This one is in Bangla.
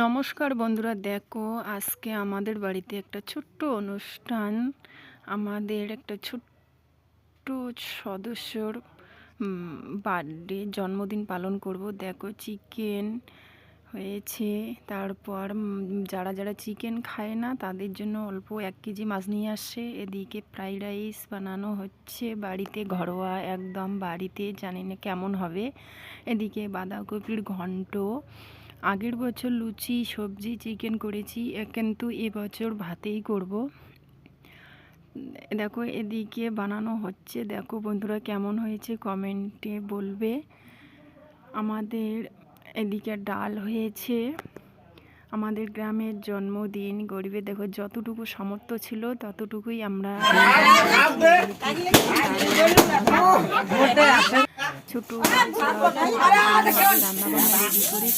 নমস্কার বন্ধুরা, দেখো আজকে আমাদের বাড়িতে একটা ছোট্ট অনুষ্ঠান। আমাদের একটা ছোট্ট সদস্যর বার্থডে, জন্মদিন পালন করব। দেখো চিকেন হয়েছে, তারপর যারা যারা চিকেন খায় না, তাদের জন্য অল্প এক কেজি মাছ নিয়ে আসছে এদিকে ফ্রাইড রাইস বানানো হচ্ছে বাড়িতে ঘরোয়া, একদম বাড়িতে, জানি না কেমন হবে। এদিকে বাঁধাকপির ঘন্ট আগের বছর লুচি সবজি চিকেন করেছি কিন্তু এবছর ভাতেই করব দেখো এদিকে বানানো হচ্ছে দেখো বন্ধুরা কেমন হয়েছে কমেন্টে বলবে আমাদের এদিকে ডাল হয়েছে আমাদের গ্রামের জন্মদিন গরিবের দেখো যতটুকু সামর্থ্য ছিল ততটুকুই আমরা ছোট বাচ্চা রান্না বান্না রেডি করে